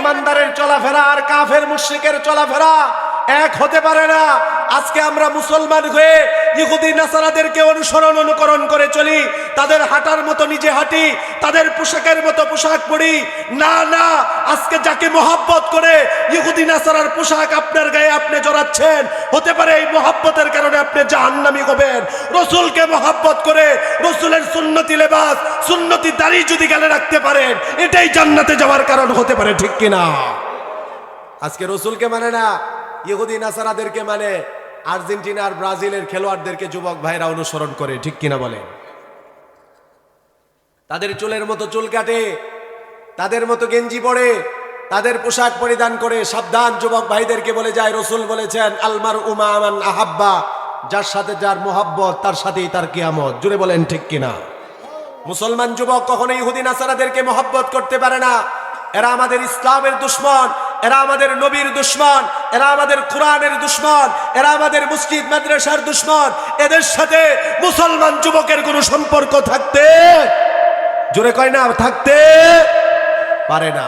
ইমানদারের চলাফেরা আর কাফের মুশরিকের চলাফেরা এক হতে পারে না। আজকে আমরা মুসলমান হয়ে ইহুদি, নাসারাদেরকে অনুসরণ, অনুকরণ করে চলি। তাদের হাঁটার মতো নিজে হাঁটি, তাদের পোশাকের মতো পোশাক পরি। না না, আজকে যাকে মহাব্বত করে ইহুদি, নাসারার পোশাক আপনার গায়ে আপনি জড়াচ্ছেন, হতে পারে এই মহাব্বতের কারণে আপনি জাহান্নামি হবেন। রসুলকে মহাব্বত করে সুন্নতি লেবাস, সুন্নতি দাড়ি যদি গালে রাখতে পারেন, এটাই জান্নাতে যাওয়ার কারণ হতে পারে, ঠিক কিনা? আজকে রসুলকে মানে না, ইহুদি নাসারাদেরকে মানে আর্জেন্টিনার ব্রাজিলের খেলোয়াড়দেরকে যুবক ভাইরা অনুসরণ করে, ঠিক কিনা বলেন? তাদের চুলের মতো চুল কাটে, তাদের মতো গেঞ্জি পরে, তাদের পোশাক পরিধান করে সাবধান যুবক ভাইদেরকে বলে যায়, রসুল বলেছেন, আলমার উমা আমান আহাব্বা, যার সাথে যার মোহাব্বত, তার সাথেই তার কিয়ামত। জুড়ে বলেন ঠিক কিনা? মুসলমান যুবক কখনো ইহুদি আসারাদেরকে মহব্বত করতে পারে না। এরা আমাদের ইসলামের দুশ্মন, এরা আমাদের নবীর দুশ্মন, এরা আমাদের কোরআনের দুশ্মন, এরা আমাদের মসজিদ, মাদ্রাসার দুশ্মন। এদের সাথে মুসলমান যুবকের কোনো সম্পর্ক থাকতে জোরে কয় না, থাকতে পারে না।